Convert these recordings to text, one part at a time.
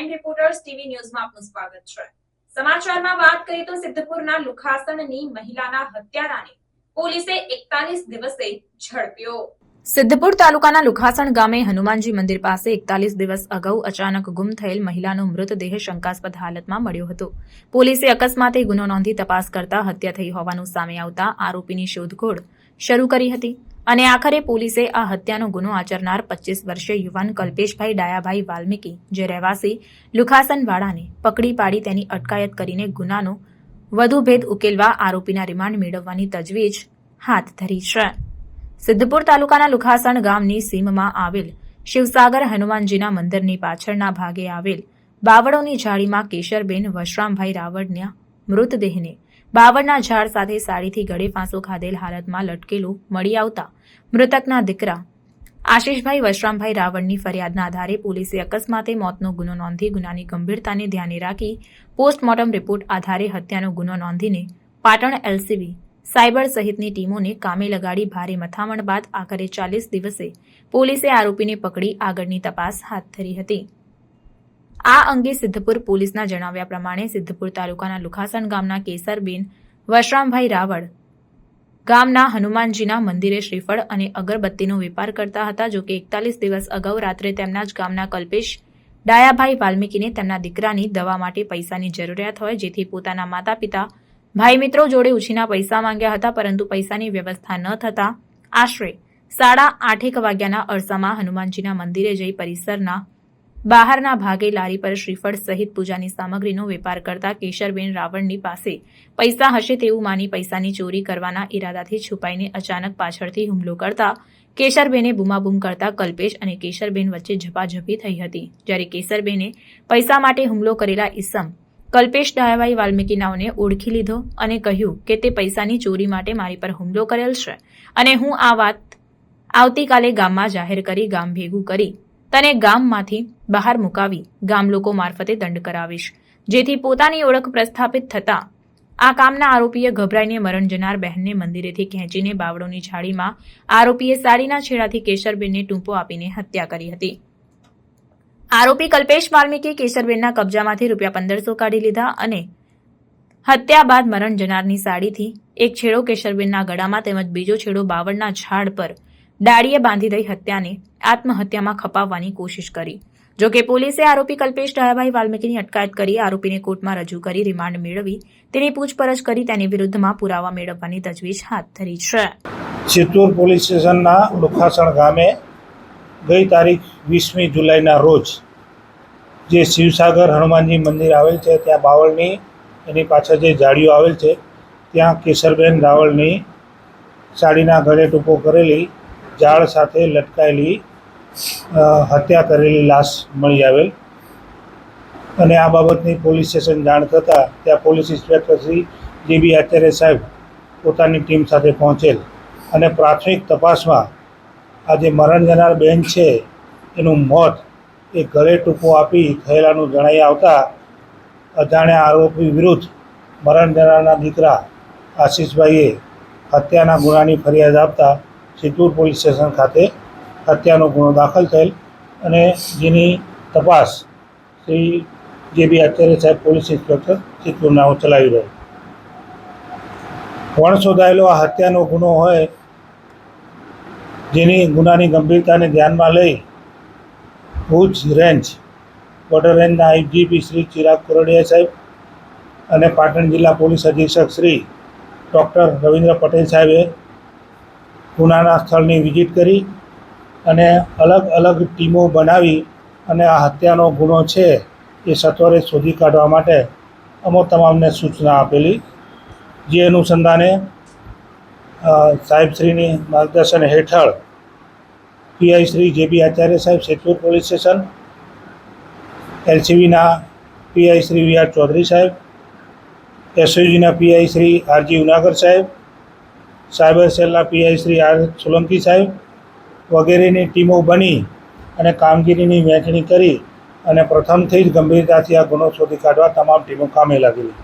Crime reporters TV ન્યૂઝમાં આપનું સ્વાગત છે. સમાચારમાં વાત કરીએ તો સિદ્ધપુરના લુખાસણની મહિલાના હત્યારાને પોલીસે એકતાલીસ દિવસે ઝડપ્યો. સિદ્ધપુર તાલુકાના લુખાસણ ગામે હનુમાનજી મંદિર પાસે એકતાલીસ દિવસ અગાઉ અચાનક ગુમ થયેલ મહિલાનો મૃતદેહ શંકાસ્પદ હાલતમાં મળ્યો હતો. પોલીસે અકસ્માતે ગુનો નોંધી તપાસ કરતા હત્યા થઈ હોવાનું સામે આવતા આરોપીની શોધખોળ શરૂ કરી હતી. અને આખરે પોલીસે આ હત્યાનો ગુનો આચરનાર પચીસ વર્ષીય યુવાન કલ્પેશભાઈ ડાયાભાઈ વાલ્મીકી, જે રહેવાસી લુખાસનવાડાને પકડી પાડી તેની અટકાયત કરીને ગુનાનો વધુ ભેદ ઉકેલવા આરોપીના રિમાન્ડ મેળવવાની તજવીજ હાથ ધરી છે. સિદ્ધપુર તાલુકાના લુખાસણ ગામની સીમમાં આવેલ શિવસાગર હનુમાનજીના મંદિરની પાછળના ભાગે આવેલ બાવળોની જાળીમાં કેશરબેન વશરામભાઈ રાવળના મૃતદેહને બાવળના ઝાડ સાથે સાડીથી ગળે ફાંસો ખાધેલ હાલતમાં લટકેલું મળી આવતા મૃતકના દીકરા. આશીષભાઈ, વશરામભાઈ રાવળની ફરિયાદના આધારે પોલીસે અકસ્માતે મોતનો ગુનો નોંધી ગુનાની ગંભીરતાને ધ્યાને રાખી પોસ્ટમોર્ટમ રિપોર્ટ આધારે હત્યાનો ગુનો નોંધીને પાટણ એલસીબી સાયબર સહિતની ટીમોને કામે લગાડી ભારે મથામણ બાદ આખરે ચાલીસ દિવસે પોલીસે આરોપીને પકડી આગળની તપાસ હાથ ધરી હતી. આ અંગે સિદ્ધપુર પોલીસના જણાવ્યા પ્રમાણે સિદ્ધપુર તાલુકાના લુખાસણ ગામના કેસરબેન વશરામભાઈ રાવળ ગામના હનુમાનજીના મંદિરે શ્રીફળ અને અગરબત્તીનો વેપાર કરતા હતા, જો કે એકતાલીસ દિવસ અગાઉ રાત્રે તેમના જ ગામના કલ્પેશ ડાયાભાઈ વાલ્મીકીને તેમના દીકરાની દવા માટે પૈસાની જરૂરિયાત હોય, જેથી પોતાના માતા પિતા ભાઈ મિત્રો જોડે ઉછીના પૈસા માંગ્યા હતા, પરંતુ પૈસાની વ્યવસ્થા ન થતા આશરે સાડા આઠેક વાગ્યાના અરસામાં હનુમાનજીના મંદિરે જઈ પરિસરના બહારના ભાગે લારી પર શ્રીફળ સહિત પૂજાની સામગ્રીનો વેપાર કરતા કેશરબેન રાવણની પાસે પૈસા હશે તેવું માની પૈસાની ચોરી કરવાના ઈરાદાથી છુપાઈને અચાનક પાછળથી હુમલો કરતા કેશરબેને બૂમાબૂમ કરતા કલ્પેશ અને કેશરબેન વચ્ચે ઝપાઝપી થઈ હતી. જ્યારે કેશરબેને પૈસા માટે હુમલો કરેલા ઈસમ કલ્પેશ ડાયાભાઈ વાલ્મીકીનાઓને ઓળખી લીધો અને કહ્યું કે તે પૈસાની ચોરી માટે મારી પર હુમલો કરેલ છે અને હું આ વાત આવતીકાલે ગામમાં જાહેર કરી ગામ ભેગું કરી તને ગામમાંથી બહાર મુકાવી ગામ લોકો મારફતે દંડ કરાવીશ. જેથી પોતાની ઓળખ પ્રસ્થાપિત થતા આ કામના આરોપીએ ગભરાઈને મરણ જનાર બહેનને મંદિરેથી ખેંચીને બાવળોની ઝાડીમાં આરોપીએ સાડીના છેડાથી કેશરબેનને ટૂંપો આપીને હત્યા કરી હતી. આરોપી કલ્પેશ વાલ્મીકી કેશરબેનના કબજામાંથી રૂપિયા પંદરસો કાઢી લીધા અને હત્યા બાદ મરણ જનારની સાડીથી એક છેડો કેશરબેનના ગળામાં તેમજ બીજો છેડો બાવળના ઝાડ પર ડાળીએ બાંધી દઈ હત્યાને આત્મહત્યામાં ખપાવવાની કોશિશ કરી. જો કે પોલીસે આરોપી કલ્પેશ ડાયાભાઈ વાલ્મીકીની અટકાયત કરી, આરોપીને કોર્ટમાં રજૂ કરી, રિમાન્ડ મેળવી, તેની પૂછપરછ કરી, તેની વિરુદ્ધમાં પુરાવા મેળવવાની તજવીજ હાથ ધરી છે. ચિત્તૂર પોલીસ સ્ટેશનના લુખાસણ ગામે ગઈ તારીખ વીસમી જુલાઈના રોજ જે શિવસાગર હનુમાનજી મંદિર આવેલ છે, ત્યાં બાવળની એની પાછળ જે જાળીઓ આવેલ છે, ત્યાં કેશરબેન રાવળની સાડીના ગળે ટૂંકો કરેલી ઝાડ સાથે લટકાયેલી હત્યા કરેલી લાશ મળી આવેલ. અને આ બાબતની પોલીસ સ્ટેશન જાણ થતાં ત્યાં પોલીસ ઇન્સ્પેક્ટર શ્રી જે બી આચાર્ય સાહેબ પોતાની ટીમ સાથે પહોંચેલ. અને પ્રાથમિક તપાસમાં આ જે મરણ જનાર બેન છે, એનું મોત એ ગળે ટૂંકો આપી થયેલાનું જણાઈ આવતા અજાણ્યા આરોપી વિરુદ્ધ મરણ જનારના દીકરા આશીષભાઈએ હત્યાના ગુનાની ફરિયાદ આપતા સિદ્ધપુર પોલીસ સ્ટેશન ખાતે હત્યાનો ગુનો દાખલ થયેલ અને જેની તપાસ શ્રી જે બી આચાર્ય સાહેબ પોલીસ ઇન્સ્પેક્ટર સિદ્ધપુરના ચલાવી રહ્યો વણ શોધાયેલો આ હત્યાનો ગુનો હોય જેની ગુનાની ગંભીરતાને ધ્યાનમાં લઈ ભુજ રેન્જ, બોર્ડર રેન્જના આઈજીપી શ્રી ચિરાગ કોરડિયા સાહેબ અને પાટણ જિલ્લા પોલીસ અધિક્ષક શ્રી ડૉક્ટર રવિન્દ્ર પટેલ સાહેબે ગુનાના સ્થળની વિઝિટ કરી અને અલગ અલગ ટીમો બનાવી અને આ હત્યાનો ગુનો છે એ સત્વરે શોધી કાઢવા માટે અમો તમામને સૂચના આપેલી. જે અનુસંધાને સાહેબશ્રીની માર્ગદર્શન હેઠળ પીઆઈ શ્રી જે બી આચાર્ય સાહેબ સેતુર police station, એલસીબીના PI Shri V R Chaudhari સાહેબ એસઓજીના પીઆઈ શ્રી આરજી ઉનાગર સાહેબ સાયબર સેલના પીઆઈ શ્રી આર સોલંકી સાહેબ વગેરેની ટીમો બની અને કામગીરીની વહેંચણી કરી અને પ્રથમથી જ ગંભીરતાથી આ ગુનો શોધી કાઢવા તમામ ટીમો કામે લાગેલી.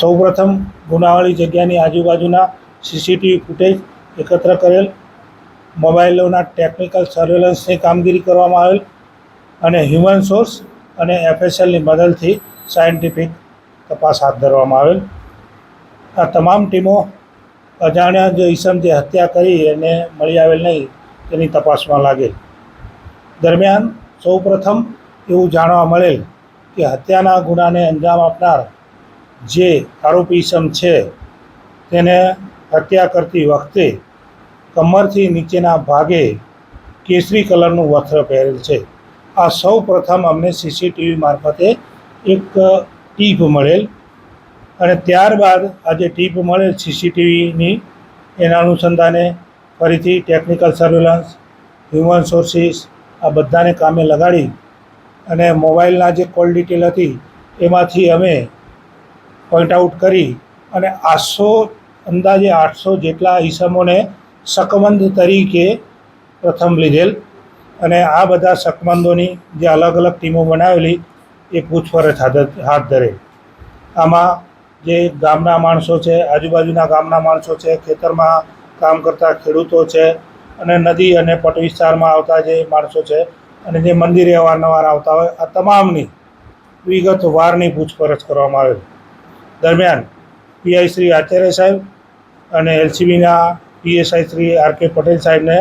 સૌપ્રથમ ગુનાવાળી જગ્યાની આજુબાજુના સીસીટીવી ફૂટેજ એકત્ર કરેલ મોબાઈલોના ટેકનિકલ સર્વેલન્સની કામગીરી કરવામાં આવેલ અને હ્યુમન સોર્સ અને એફએસએલની મદદથી સાયન્ટિફિક તપાસ હાથ ધરવામાં આવેલ. આ તમામ ટીમો અજાણ્યા જે ઈસમ જે હત્યા કરી એને મળી આવેલ નહીં તેની તપાસમાં લાગેલ. દરમિયાન સૌપ્રથમ એવું જાણવા મળેલ કે હત્યાના ગુનાને અંજામ આપનાર જે આરોપી ઈસમ છે તેને હત્યા કરતી વખતે કમરથી નીચેના ભાગે કેસરી કલરનું વસ્ત્ર પહેરેલ છે. આ સૌ પ્રથમ અમને સીસીટીવી મારફતે એક ટીપ મળેલ અને ત્યારબાદ આજે ટીપ મળે સીસીટીવીની એના અનુસંધાને ફરીથી ટેકનિકલ સર્વેલન્સ, હ્યુમન સોર્સિસ, આ બધાને કામે લગાડી અને મોબાઈલના જે કોલ ડિટેલ હતી એમાંથી અમે પોઈન્ટ આઉટ કરી અને આઠસો અંદાજે આઠસો જેટલા ઈસમોને શકમંદ તરીકે પ્રથમ લીધેલ અને આ બધા શકમંદોની જે અલગ અલગ ટીમો બનાવેલી એ પૂછપરછ હાથ ધરે. આમાં જે ગામના માણસો છે, આજુબાજુના ગામના માણસો છે, ખેતરમાં કામ કરતા ખેડૂતો છે અને નદી અને પટ વિસ્તારમાં આવતા જે માણસો છે અને જે મંદિરે અવારનવાર આવતા હોય, આ તમામની વિગત વારની પૂછપરછ કરવામાં આવેલ. દરમિયાન પીઆઈ શ્રી આચાર્ય સાહેબ અને એલસીબીના PSI Shri R K Patel સાહેબને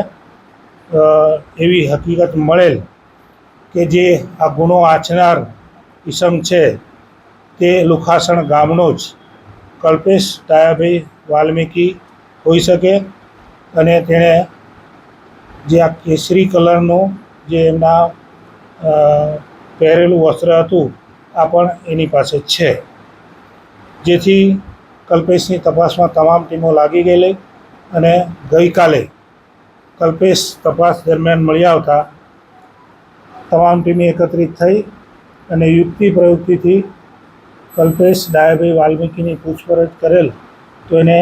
એવી હકીકત મળેલ કે જે આ ગુનો આચનાર ઈસમ છે તે લુખાસણ ગામનો જ કલ્પેશ ડાયાભાઈ વાલ્મીકી હોઈ શકે અને તેણે જે આ કેસરી કલરનું જે એમના પહેરેલું વસ્ત્ર હતું, આ પણ એની પાસે છે. જેથી કલ્પેશની તપાસમાં તમામ ટીમો લાગી ગયેલી અને ગઈકાલે કલ્પેશ તપાસ દરમિયાન મળી આવતા તમામ ટીમે એકત્રિત થઈ અને યુક્તિ પ્રવૃત્તિથી કલ્પેશ ડાયાભાઈ વાલ્મીકીની પૂછપરછ કરેલ, તો એને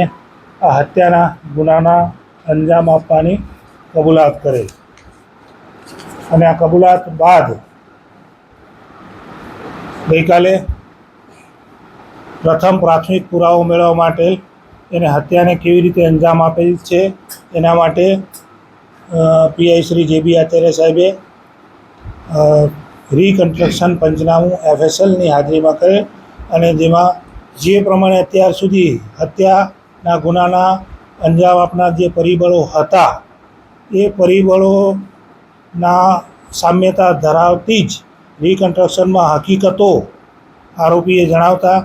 આ હત્યાના ગુનાના અંજામ આપવાની કબૂલાત કરેલ. અને આ કબૂલાત બાદ ગઈકાલે પ્રથમ પ્રાથમિક પુરાવો મેળવવા માટે એને હત્યાને કેવી રીતે અંજામ આપેલ છે, એના માટે પીઆઈ શ્રી જે બી આચાર્ય સાહેબે રીકન્સ્ટ્રક્શન પંચનામું એફએસએલની હાજરીમાં કરે અને જેમાં જે પ્રમાણે અત્યાર સુધી હત્યાના ગુનાના અંજામ આપનાર જે પરિબળો હતા, એ પરિબળોના સામ્યતા ધરાવતી જ રિકન્સ્ટ્રક્શનમાં હકીકતો આરોપીએ જણાવતા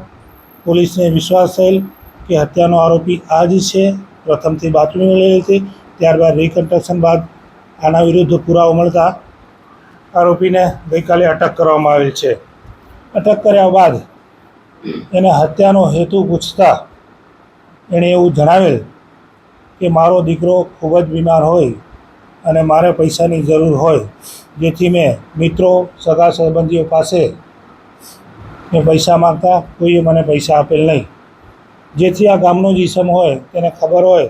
પોલીસને વિશ્વાસ થયેલ કે હત્યાનો આરોપી આ જ છે, પ્રથમથી બાતમી મળેલી હતી ત્યારબાદ રિકન્સ્ટ્રક્શન બાદ આના વિરુદ્ધ પુરાવો મળતા આરોપીને ગઈકાલે અટક કરવામાં આવેલ છે. અટક કર્યા બાદ એને હત્યાનો હેતુ પૂછતા એણે એવું જણાવેલ કે મારો દીકરો ખૂબ જ બીમાર હોય અને મારે પૈસાની જરૂર હોય, જેથી મેં મિત્રો, સગા સંબંધીઓ પાસે મેં પૈસા માગતા કોઈએ મને પૈસા આપેલ નહીં. જેથી આ ગામનો જ ઈસમ હોય, તેને ખબર હોય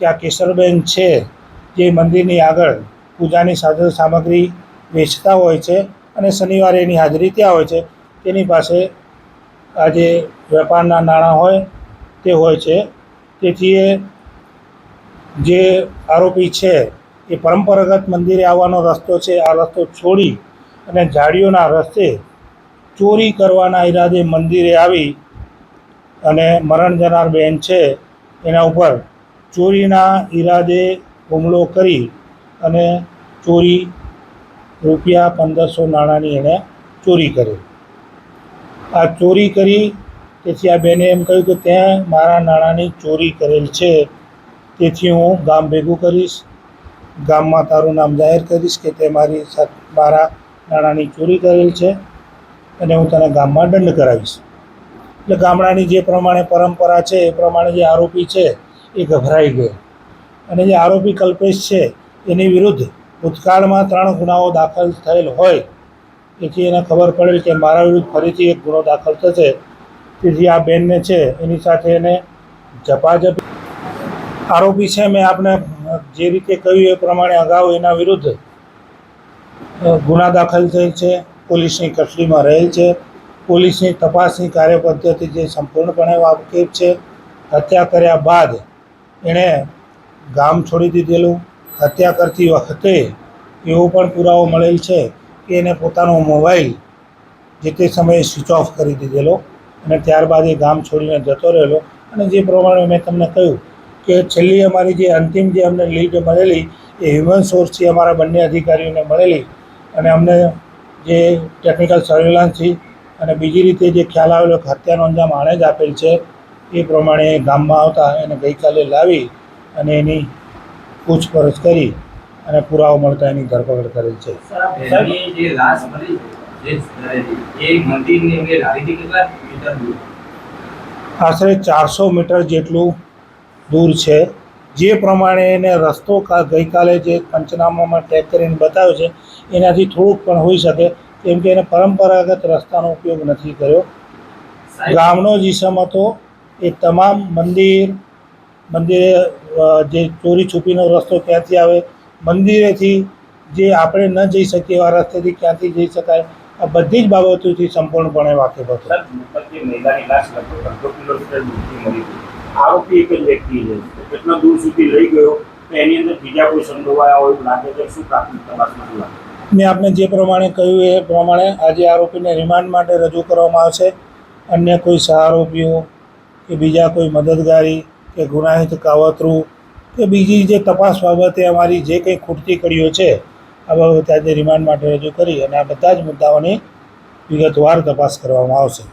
કે આ કેસરબેન છે, જે મંદિરની આગળ પૂજાની સાધન સામગ્રી વેચતા હોય છે અને શનિવારે એની હાજરી ત્યાં હોય છે, તેની પાસે આ જે વેપારના નાણાં હોય તે હોય છે. તેથી એ જે આરોપી છે, એ પરંપરાગત મંદિરે આવવાનો રસ્તો છે. આ રસ્તો છોડી અને ઝાડીઓના રસ્તે ચોરી કરવાના ઈરાદે મંદિરે આવી અને મરણ જનાર બહેન છે, એના ઉપર ચોરીના ઈરાદે હુમલો કરી અને ચોરી રૂપિયા પંદરસો નાણાંની એણે ચોરી કરી. આ ચોરી કરી. તેથી આ બેને એમ કહ્યું કે ત્યાં મારા નાણાંની ચોરી કરેલ છે. તેથી હું ગામ ભેગું કરીશ. ગામમાં તારું નામ જાહેર કરીશ કે તે મારી મારા નાણાંની ચોરી કરેલ છે અને હું તને ગામમાં દંડ કરાવીશ. એટલે ગામડાની જે પ્રમાણે પરંપરા છે, એ પ્રમાણે જે આરોપી છે, એ ગભરાઈ ગયો. અને જે આરોપી કલ્પેશ છે, એની વિરુદ્ધ ભૂતકાળમાં ત્રણ ગુનાઓ દાખલ થયેલ હોય. તેથી એને ખબર પડેલ કે મારા વિરુદ્ધ ફરીથી એક ગુનો દાખલ થશે તેથી આ બેનને છે, એની સાથે એને જપાજપ આરોપી છે, મેં આપને જે રીતે કહ્યું એ પ્રમાણે અગાઉ એના વિરુદ્ધ ગુના દાખલ થયેલ છે, પોલીસની કસ્ટડીમાં રહેલ છે, પોલીસની તપાસની કાર્યપદ્ધતિ જે સંપૂર્ણપણે વાકેફ છે, હત્યા કર્યા બાદ એણે ગામ છોડી દીધેલું, હત્યા કરતી વખતે એવો પણ પુરાવો મળેલ છે કે એને પોતાનો મોબાઈલ જે તે સમયે સ્વિચ ઓફ કરી દીધેલો અને ત્યારબાદ એ ગામ છોડીને જતો રહેલો. અને જે પ્રમાણે મેં તમને કહ્યું કે છેલ્લી અમારી જે અંતિમ જે અમને લીડ મળેલી એ હ્યુમન સોર્સથી અમારા બંને અધિકારીઓને મળેલી. અને અમને જે ટેકનિકલ સર્વેલન્સથી અને બીજી રીતે જે ખ્યાલ આવેલો કે હત્યાનો અંજામ આણે જ આપેલ છે, એ પ્રમાણે ગામમાં આવતા એને ગઈકાલે લાવી અને એની પૂછપરછ કરી. અને પુરાવો મળતા એની ધરપકડ કરેલ છે. એમની જે લાશ મળી જે એ મંદિરની એમને લારીથી કેટલા મીટર દૂર? આશરે ચારસો મીટર જેટલું દૂર છે. જે પ્રમાણે એને રસ્તો ગઈકાલે જે પંચનામામાં ટ્રેક કરીને બતાવ્યો છે એનાથી થોડુંક પણ હોઈ શકે કેમ કે એને પરંપરાગત રસ્તાનો ઉપયોગ નથી કર્યો. ગામનો જ ઈસમ હતો એ તમામ મંદિર મંદિરે જે ચોરી છુપીનો રસ્તો ક્યાંથી આવે મંદિરેથી જે આપણે ન જઈ શકીએ એવા રસ્તેથી ક્યાંથી જઈ શકાય આ બધી જ બાબતોથી સંપૂર્ણપણે વાકેફ હતો. આરોપી એક જ વ્યક્તિ છે. તો દૂર સુધી લઈ ગયો તો એની અંદર બીજા કોઈ સંડોવાયા હોય લાગે શું પ્રાથમિક તપાસમાં લાગે? મેં આપને જે પ્રમાણે કહ્યું એ પ્રમાણે આજે આરોપીને રિમાન્ડ માટે રજૂ કરવામાં આવશે. અન્ય કોઈ સહારોપીઓ કે બીજા કોઈ મદદગારી કે ગુનાહિત કાવતરું કે બીજી જે તપાસ બાબતે અમારી જે કંઈ ખૂટતી કડીઓ છે, આ બાબતે આજે રિમાન્ડ માટે રજૂ કરી અને આ બધા જ મુદ્દાઓની વિગતવાર તપાસ કરવામાં આવશે.